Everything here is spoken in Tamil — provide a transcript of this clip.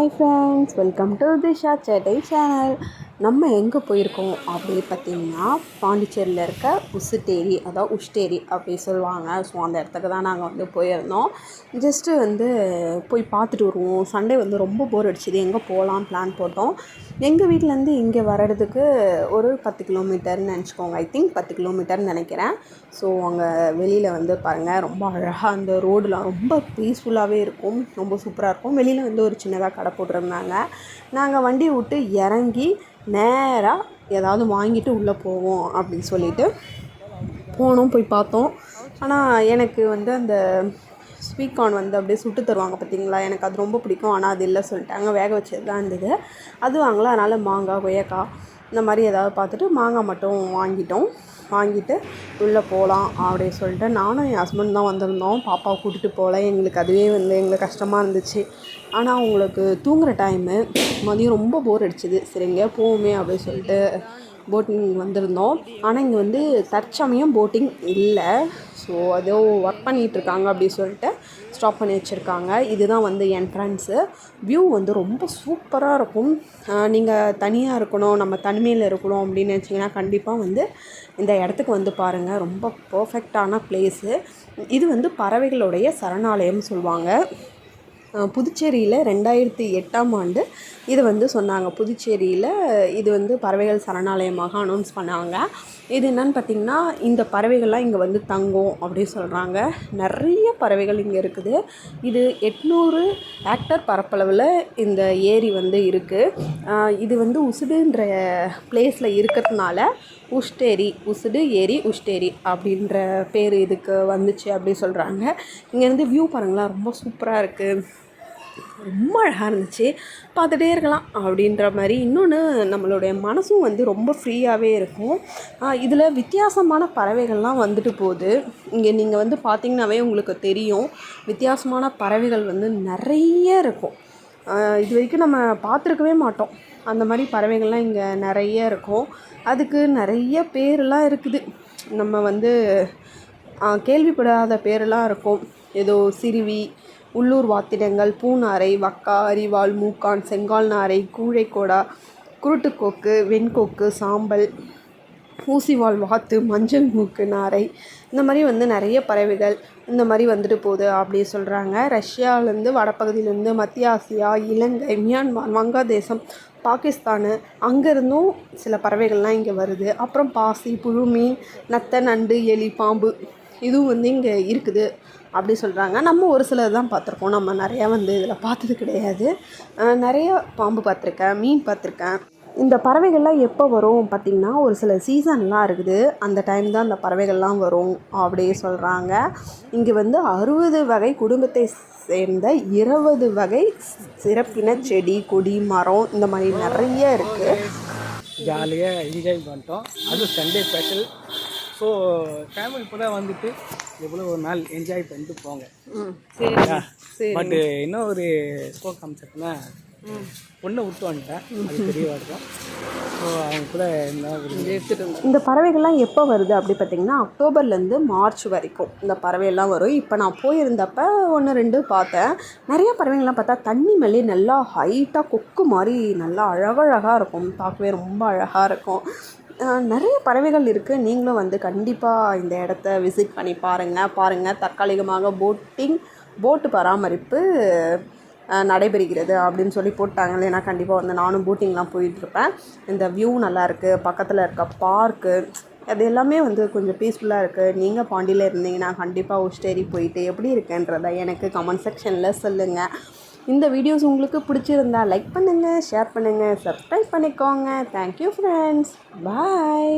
Hi friends welcome to Disha சேட்டை சேனல் நம்ம எங்கே போயிருக்கோம் அப்படின்னு பார்த்தீங்கன்னா பாண்டிச்சேரியில் இருக்க உசுட்டேரி அதாவது உஷ்டேரி அப்படி சொல்லுவாங்க. ஸோ அந்த இடத்துக்கு தான் நாங்கள் வந்து போயிருந்தோம். ஜஸ்ட்டு வந்து போய் பார்த்துட்டு வருவோம். சண்டே வந்து ரொம்ப போர் அடிச்சுது. எங்கே போகலாம் பிளான் போட்டோம். எங்கள் வீட்டிலேருந்து இங்கே வர்றதுக்கு ஒரு பத்து கிலோமீட்டர்னு நினச்சிக்கோங்க. ஐ திங்க் பத்து கிலோமீட்டர்னு நினைக்கிறேன். ஸோ அங்கே வெளியில் வந்து பாருங்கள் ரொம்ப அழகாக அந்த ரோடெலாம் ரொம்ப பீஸ்ஃபுல்லாகவே இருக்கும். ரொம்ப சூப்பராக இருக்கும். வெளியில் வந்து ஒரு சின்னதாக கடை போட்டிருந்தாங்க. நாங்கள் வண்டி விட்டு இறங்கி நேராக ஏதாவது வாங்கிட்டு உள்ளே போவோம் அப்படின்னு சொல்லிட்டு போனோம் போய் பார்த்தோம். ஆனால் எனக்கு வந்து அந்த ஸ்வீட் கார்ன் வந்து அப்படியே சுட்டு தருவாங்க பார்த்தீங்களா? எனக்கு அது ரொம்ப பிடிக்கும். ஆனால் அது இல்லை சொல்லிட்டாங்க வேக வச்சது தான் இருந்தது. அது வாங்கலாம் அதனால் மாங்காய் கொய்யாக்காய் இந்த மாதிரி ஏதாவது பார்த்துட்டு மாங்காய் மட்டும் வாங்கிட்டோம். வாங்கிட்டு உள்ளே போகலாம் அப்படின்னு சொல்லிட்டு நானும் என் ஹஸ்பண்ட் தான் வந்திருந்தோம். பாப்பாவை கூட்டிகிட்டு போகல. எங்களுக்கு அதுவே வந்து எங்களுக்கு கஷ்டமாக இருந்துச்சு. ஆனால் அவங்களுக்கு தூங்குகிற டைமு மதியம் ரொம்ப போர் அடிச்சுது. சரி எங்கேயா போவோமே அப்படின்னு சொல்லிட்டு போட்டிங் வந்திருந்தோம். ஆனால் இங்கே வந்து தற்சமயம் போட்டிங் இல்லை. ஸோ ஏதோ ஒர்க் பண்ணிகிட்ருக்காங்க அப்படின்னு சொல்லிட்டு ஸ்டாப் பண்ணி வச்சுருக்காங்க. இதுதான் வந்து என்ட்ரன்ஸு வியூ வந்து ரொம்ப சூப்பராக இருக்கும். நீங்கள் தனியாக இருக்கணும் நம்ம தனிமையில் இருக்கணும் அப்படின்னு நினச்சிங்கன்னா கண்டிப்பாக வந்து இந்த இடத்துக்கு வந்து பாருங்கள் ரொம்ப பர்ஃபெக்டான ப்ளேஸு இது வந்து பறவைகளுடைய சரணாலயம் சொல்லுவாங்க. புதுச்சேரியில் ரெண்டாயிரத்தி எட்டாம் ஆண்டு இது வந்து சொன்னாங்க. புதுச்சேரியில் இது வந்து பறவைகள் சரணாலயமாக அனௌன்ஸ் பண்ணாங்க. இது என்னன்னு பார்த்திங்கன்னா இந்த பறவைகள்லாம் இங்கே வந்து தங்கும் அப்படின்னு சொல்கிறாங்க நிறைய பறவைகள் இங்கே இருக்குது. இது எட்நூறு ஹேக்டர் பரப்பளவில் இந்த ஏரி வந்து இருக்குது இது வந்து உசுடுன்ற பிளேஸில் இருக்கிறதுனால உஷ்டேரி உசுடு ஏரி உஷ்டேரி அப்படின்ற பேர் இதுக்கு வந்துச்சு அப்படி சொல்கிறாங்க இங்கேருந்து வியூ பாருங்களேன் ரொம்ப சூப்பராக இருக்குது ரொம்ப அழகாக இருந்துச்சு. பார்த்துட்டே இருக்கலாம் அப்படின்ற மாதிரி. இன்னொன்று நம்மளுடைய மனசும் வந்து ரொம்ப ஃப்ரீயாகவே இருக்கும். இதில் வித்தியாசமான பறவைகள்லாம் வந்துட்டு போகுது. இங்கே நீங்கள் வந்து பார்த்திங்கனாவே உங்களுக்கு தெரியும். வித்தியாசமான பறவைகள் வந்து நிறைய இருக்கும். இது வரைக்கும் நம்ம பார்த்துருக்கவே மாட்டோம். அந்த மாதிரி பறவைகள்லாம் இங்கே நிறைய இருக்கும். அதுக்கு நிறைய பேரெலாம் இருக்குது. நம்ம வந்து கேள்விப்படாத பேரெல்லாம் இருக்கும். ஏதோ சிறுவி உள்ளூர் வாத்திடங்கள் பூநாரை வக்கா அரிவாள் மூக்கான் செங்கால் நாரை கூழைக்கோடா குருட்டுக்கோக்கு வெண்கோக்கு சாம்பல் ஊசிவால் வாத்து மஞ்சள் மூக்கு நாரை. இந்த மாதிரி வந்து நிறைய பறவைகள் இந்த மாதிரி வந்துட்டு போகுது அப்படி சொல்கிறாங்க ரஷ்யாவிலேருந்து வடப்பகுதியிலேருந்து மத்திய ஆசியா இலங்கை மியான்மார் வங்காதேசம் பாகிஸ்தானு அங்கேருந்தும் சில பறவைகள்லாம் இங்கே வருது. அப்புறம் பாசி புழு மீன் நத்தை நண்டு எலி பாம்பு. இதுவும் வந்து இங்கே இருக்குது அப்படி சொல்கிறாங்க. நம்ம ஒரு சிலர் தான் பார்த்துருக்கோம். நம்ம நிறையா வந்து இதில் பார்த்தது கிடையாது. நிறைய பாம்பு பார்த்துருக்கேன் மீன் பார்த்துருக்கேன். இந்த பறவைகள்லாம் எப்போ வரும் பார்த்திங்கன்னா ஒரு சில சீசன்லாம் இருக்குது. அந்த டைம் தான் அந்த பறவைகள்லாம் வரும் அப்படி சொல்கிறாங்க. இங்கே வந்து அறுபது வகை குடும்பத்தை சேர்ந்த இருபது வகை சிறப்பின செடி கொடி மரம் இந்த மாதிரி நிறைய இருக்குது ஜாலியாக என்ஜாய் பண்ணிட்டோம். அதுவும் சண்டே ஸ்பெஷல் ஸோ ஃபேமிலி கூட வந்துட்டு எவ்வளோ ஒரு நாள் என்ஜாய் பண்ணிட்டு போங்க. பட் இன்னும் ஒரு ஸ்கோ காமிச்சதுன்னா பொண்ணை விட்டு வந்துட்டேன். அது அவங்க கூட இந்த பறவைகள்லாம் எப்போ வருது அப்படி பார்த்தீங்கன்னா அக்டோபர்லேருந்து மார்ச் வரைக்கும் இந்த பறவையெல்லாம் வரும். இப்போ நான் போயிருந்தப்ப ஒன்று ரெண்டு பார்த்தேன். நிறைய பறவைகள்லாம் பார்த்தா தண்ணி மேலே நல்லா ஹைட்டாக கொக்கு மாதிரி நல்லா அழகழகாக இருக்கும். பார்க்கவே ரொம்ப அழகாக இருக்கும். நிறைய பறவைகள் இருக்குது நீங்களும் வந்து கண்டிப்பாக இந்த இடத்த விசிட் பண்ணி பாருங்கள் பாருங்கள் தற்காலிகமாக போட்டிங் போட்டு பராமரிப்பு நடைபெறுகிறது அப்படின்னு சொல்லி போட்டாங்க இல்லைனா கண்டிப்பாக வந்து நானும் போட்டிங்லாம் போயிட்டுருப்பேன் இந்த வியூ நல்லாயிருக்கு பக்கத்தில் இருக்க பார்க்கு அது எல்லாமே வந்து கொஞ்சம் பீஸ்ஃபுல்லாக இருக்குது நீங்கள் பாண்டியில் இருந்தீங்கன்னா கண்டிப்பாக உஷ்டேரி போயிட்டு எப்படி இருக்குன்றதை எனக்கு கமெண்ட் செக்ஷனில் சொல்லுங்கள் இந்த வீடியோஸ் உங்களுக்கு பிடிச்சிருந்தா லைக் பண்ணுங்கள் ஷேர் பண்ணுங்கள் சப்ஸ்கிரைப் பண்ணிக்கோங்க. Thank you friends bye